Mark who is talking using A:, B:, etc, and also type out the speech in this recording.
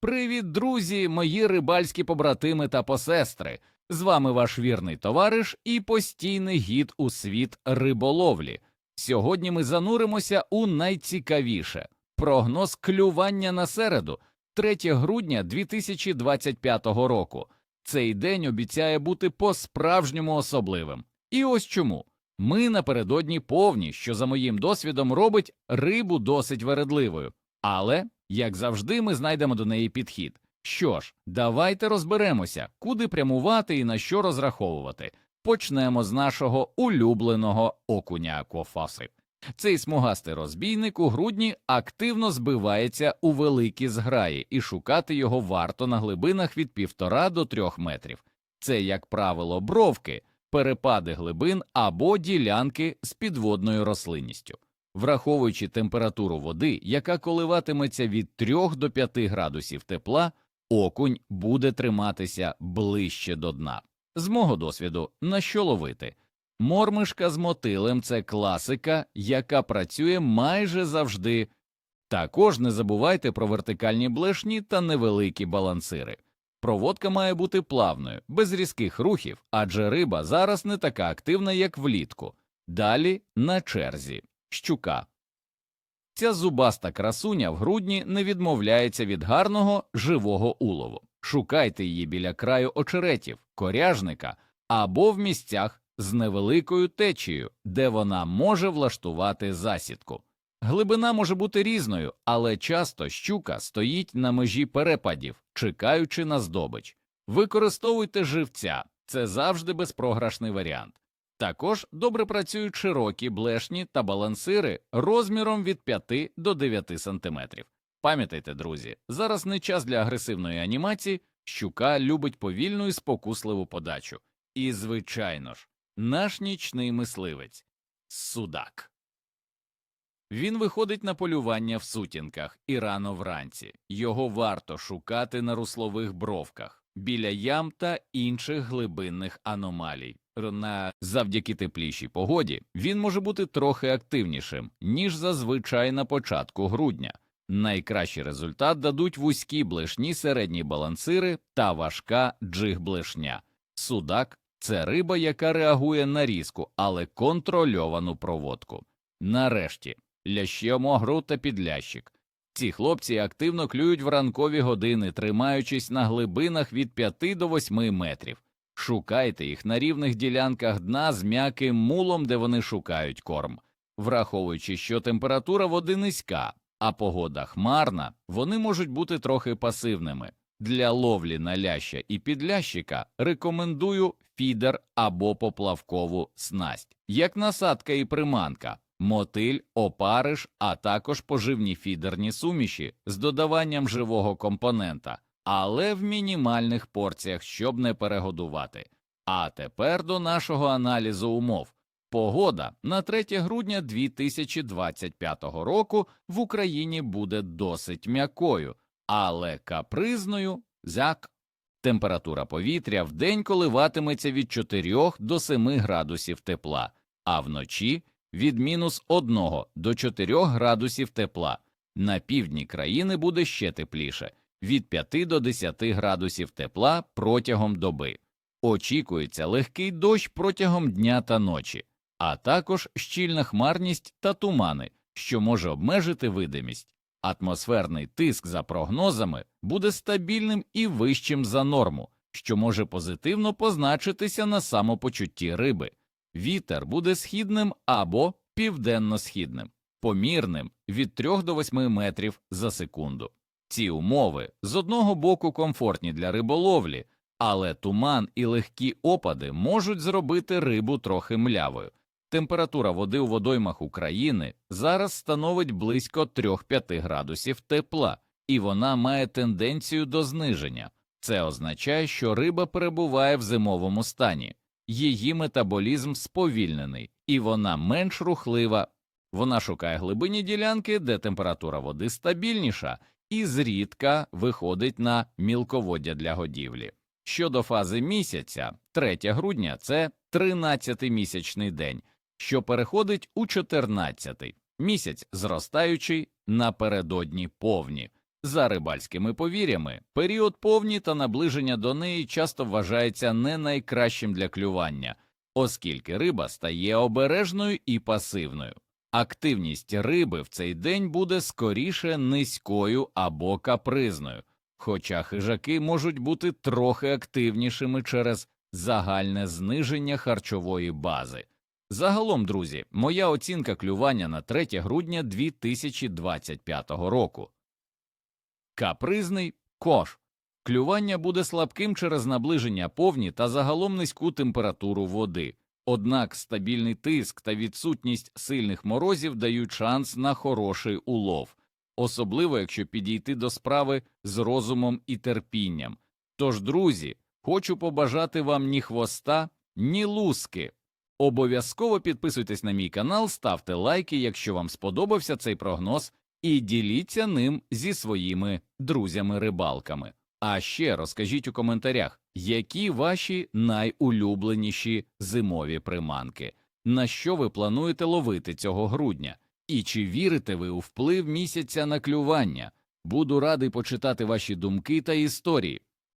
A: Привіт, друзі, мої рибальські побратими та посестри. З вами ваш вірний товариш і постійний гід у світ риболовлі. Сьогодні ми зануримося у найцікавіше прогноз клювання на середу, 3 грудня 2025 року. Цей день обіцяє бути по-справжньому особливим. І ось чому. Ми напередодні повні, що за моїм досвідом робить рибу досить вередливою. Але, як завжди, ми знайдемо до неї підхід. Що ж, давайте розберемося, куди прямувати і на що розраховувати. Почнемо з нашого улюбленого окуня Аквафаси. Цей смугастий розбійник у грудні активно збивається у великі зграї, і шукати його варто на глибинах від півтора до трьох метрів. Це, як правило, бровки, перепади глибин або ділянки з підводною рослинністю. Враховуючи температуру води, яка коливатиметься від 3 до 5 градусів тепла, окунь буде триматися ближче до дна. З мого досвіду, на що ловити? Мормишка з мотилем це класика, яка працює майже завжди. Також не забувайте про вертикальні блешні та невеликі балансири. Проводка має бути плавною, без різких рухів, адже риба зараз не така активна, як влітку. Далі на черзі щука. Ця зубаста красуня в грудні не відмовляється від гарного живого улову. Шукайте її біля краю очеретів, коряжника або в місцях з невеликою течією, де вона може влаштувати засідку. Глибина може бути різною, але часто щука стоїть на межі перепадів, чекаючи на здобич. Використовуйте живця, це завжди безпрограшний варіант. Також добре працюють широкі блешні та балансири розміром від 5 до 9 см. Пам'ятайте, друзі, зараз не час для агресивної анімації, щука любить повільну і спокусливу подачу. І, звичайно ж, наш нічний мисливець судак. Він виходить на полювання в сутінках і рано вранці. Його варто шукати на руслових бровках, біля ям та інших глибинних аномалій. На завдяки теплішій погоді він може бути трохи активнішим, ніж зазвичай на початку грудня. Найкращий результат дадуть вузькі блешні середні балансири та важка джиг-блешня. Судак це риба, яка реагує на різку, але контрольовану проводку. Нарешті лящі омогру та підлящик. Ці хлопці активно клюють в ранкові години, тримаючись на глибинах від 5 до 8 метрів. Шукайте їх на рівних ділянках дна з м'яким мулом, де вони шукають корм. Враховуючи, що температура води низька, а погода хмарна, вони можуть бути трохи пасивними. Для ловлі на ляща і підлящика рекомендую фідер або поплавкову снасть, як насадка і приманка, мотиль, опариш, а також поживні фідерні суміші з додаванням живого компонента, але в мінімальних порціях, щоб не перегодувати. А тепер до нашого аналізу умов. Погода на 3 грудня 2025 року в Україні буде досить м'якою, але капризною зяк. Температура повітря в день коливатиметься від 4 до 7 градусів тепла, а вночі від мінус 1 до 4 градусів тепла. На півдні країни буде ще тепліше від 5 до 10 градусів тепла протягом доби. Очікується легкий дощ протягом дня та ночі, а також щільна хмарність та тумани, що може обмежити видимість. Атмосферний тиск за прогнозами буде стабільним і вищим за норму, що може позитивно позначитися на самопочутті риби. Вітер буде східним або південно-східним, помірним від 3 до 8 метрів за секунду. Ці умови з одного боку комфортні для риболовлі, але туман і легкі опади можуть зробити рибу трохи млявою. Температура води у водоймах України зараз становить близько 3-5 градусів тепла, і вона має тенденцію до зниження. Це означає, що риба перебуває в зимовому стані, її метаболізм сповільнений, і вона менш рухлива. Вона шукає глибинні ділянки, де температура води стабільніша, і зрідка виходить на мілководдя для годівлі. Щодо фази місяця, 3 грудня це 13-й місячний день, що переходить у 14-й, місяць зростаючий напередодні повні. За рибальськими повір'ями, період повні та наближення до неї часто вважається не найкращим для клювання, оскільки риба стає обережною і пасивною. Активність риби в цей день буде скоріше низькою або капризною, хоча хижаки можуть бути трохи активнішими через загальне зниження харчової бази. Загалом, друзі, моя оцінка клювання на 3 грудня 2025 року. Капризний кош. Клювання буде слабким через наближення повні та загалом низьку температуру води. Однак стабільний тиск та відсутність сильних морозів дають шанс на хороший улов, особливо якщо підійти до справи з розумом і терпінням. Тож, друзі, хочу побажати вам ні хвоста, ні луски. Обов'язково підписуйтесь на мій канал, ставте лайки, якщо вам сподобався цей прогноз, і діліться ним зі своїми друзями-рибалками. А ще розкажіть у коментарях, які ваші найулюбленіші зимові приманки, на що ви плануєте ловити цього грудня, і чи вірите ви у вплив місяця на клювання? Буду радий почитати ваші думки та історії.